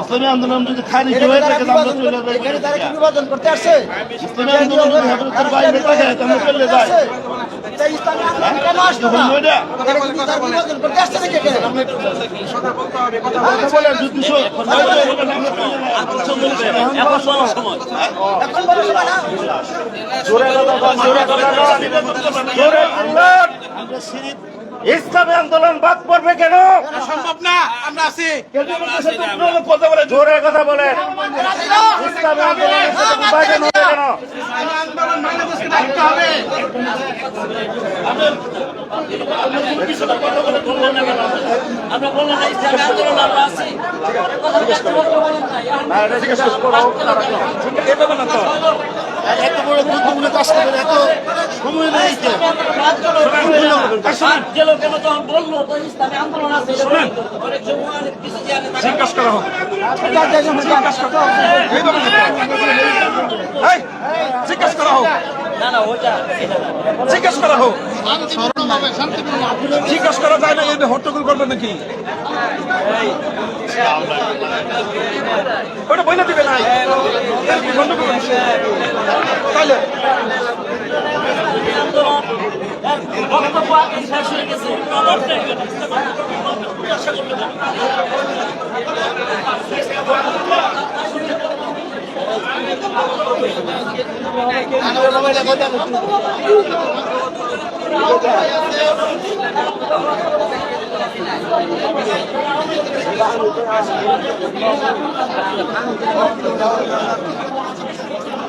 ইসলামী আন্দোলন যদি খারিজ হয়ে থাকে বিভাজন করতে- আসছে। ইসলামী আন্দোলন যদি হেফাজতের বাইরে থাকে তাহলে চলে যায় আমরা চলে ইসলামী আন্দোলন বাদ পড়বে কেন? সম্ভব না আমরা আছি। কথা বলে জোরে কথা বলে ইসলামী আন্দোলনের সাথে বিভাজন হবে কেন? আন্দোলন বাংলাদেশকে রাখতে হবে। আমরা বললাম না ইসলামী আন্দোলন আমরা আছি কথা বলতে বলেন না না, এটা জিজ্ঞেস করো। এত বড় গুরুত্বপূর্ণ কাজ সময় নেই জিজ্ঞাসা হোক। জিজ্ঞাসা হোক। জিজ্ঞাসা হোক। জিজ্ঞাসা করা যায় না এই হট্টগোল করবে নাকি? ওটা বইলে দিবে না। বক্তব্য আগে শেষ হয়ে গেছে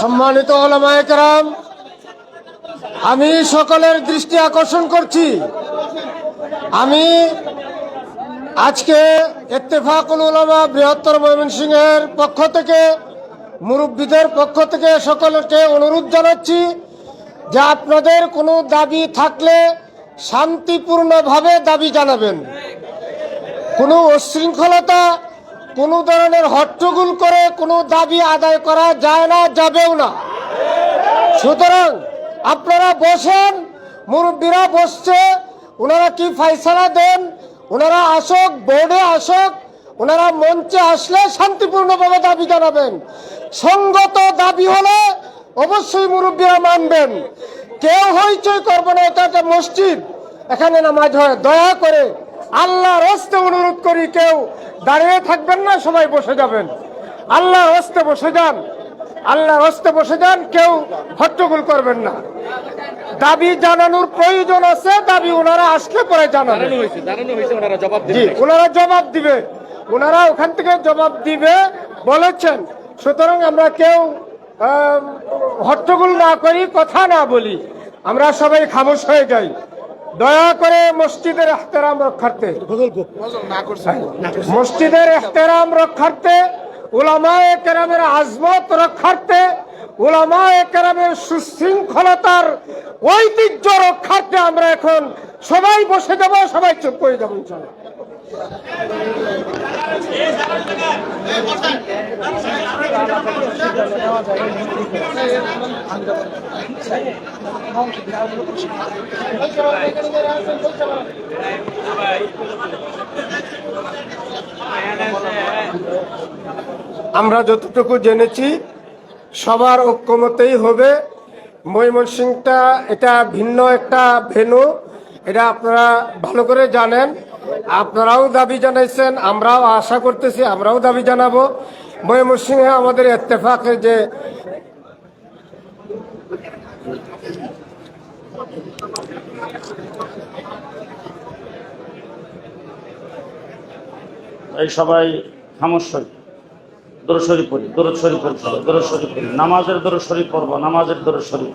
সম্মানিত ওলামায়াম আমি সকলের দৃষ্টি আকর্ষণ করছি। আমি আজকে ইত্তেফাকুল উলামা বৃহত্তর ময়মনসিংহের পক্ষ থেকে, মুরব্বীদের পক্ষ থেকে সকলকে অনুরোধ জানাচ্ছি যে আপনাদের কোনো দাবি থাকলে শান্তিপূর্ণভাবে দাবি জানাবেন। কোনো উচ্ছৃঙ্খলতা কোনো ধরনের হট্টগোল করে, কোনো দাবি আদায় করা যায় না, যাবেও না। সুতরাং আপনারা বসেন, মুরব্বীরা বসছে, ওনারা কি ফাইসালা দেন? ওনারা আসক, বোর্ডে আসক, ওনারা মঞ্চে আসলে শান্তিপূর্ণভাবে দাবি জানাবেন। সঙ্গত দাবি হলে অবশ্যই মুরব্বীরা মানবেন। কেউ হইচই করবে না, এটা একটা মসজিদ। এখানে নামাজ হয়। দয়া করে আল্লাহর হস্তে অনুরোধ করি কেউ দাঁড়িয়ে থাকবেন না সবাই বসে যাবেন। আল্লাহর হস্তে বসে যান। আল্লাহর হস্তে বসে যান কেউ হট্টগোল করবেন না। দাবি জানানোর প্রয়োজন আছে দাবি ওনারা আসলে পরে জানাবেন জি ওনারা জবাব দিবে। ওনারা ওখান থেকে জবাব দিবে বলেছেন। সুতরাং আমরা কেউ হট্টগোল না করি কথা না বলি। আমরা সবাই খামোশ হয়ে যাই। দয়া করে মসজিদের এখতেরাম রক্ষার্থে। মসজিদের এখতেরাম রক্ষার্থে ওলামায় কেরামের আজমত রক্ষার্থে ওলামায় কেরামের সুশৃঙ্খলতার ঐতিহ্য রক্ষার্থে আমরা এখন সবাই বসে যাব, সবাই চুপ করে যাব ইনশাআল্লাহ আমরা যতটুকু জেনেছি, সবার ঐক্যমতেই হবে। ময়মনসিংহটা, এটা ভিন্ন একটা ভেনু এটা আপনারা ভালো করে জানেন। আপনারাও দাবি জানাইছেন, আমরাও আশা করতেছি আমরাও দাবি জানাব। ময়মনসিংহে আমাদের ইত্তেফাকের যে এই সবাই হই দরদ পড়ি, দরদ শরীফ শরীফ নামাজের দরদ শরীফ পড়ব, নামাজের দরদ শরীফ।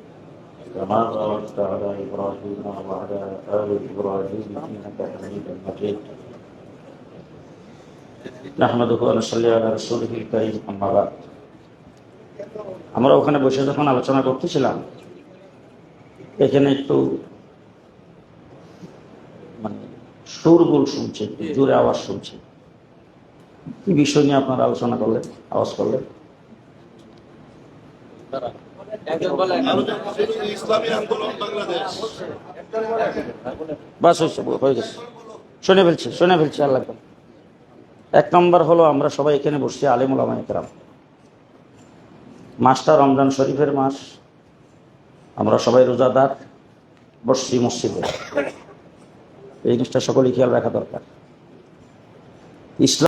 كما باركت على ابراهيم وعلى ال ابراهيم انك حميد مجيد نحمده ونصلي على رسوله الكريم اما بعد আমরা ওখানে বসে যখন আলোচনা করতেছিলাম এখানে একটু মানে সুরগুল শুনছে একটু জোরে আওয়াজ শুনছে কি বিষয় নিয়ে আপনারা আলোচনা করলেন আওয়াজ করলেন ইসলামী আন্দোলন বাংলাদেশ বাস হয়েছে হয়ে গেছে। শুনে ফেলছি শুনে ফেলছি আল্লাহ এক নম্বর হলো আমরা সবাই এখানে বসছি আলিমুল আমায়করাম মাসটা রমজান শরীফের মাস আমরা সবাই রোজাদার বসছি মসজিদে। এই জিনিসটা সকলেই খেয়াল রাখা দরকার। ইসলাম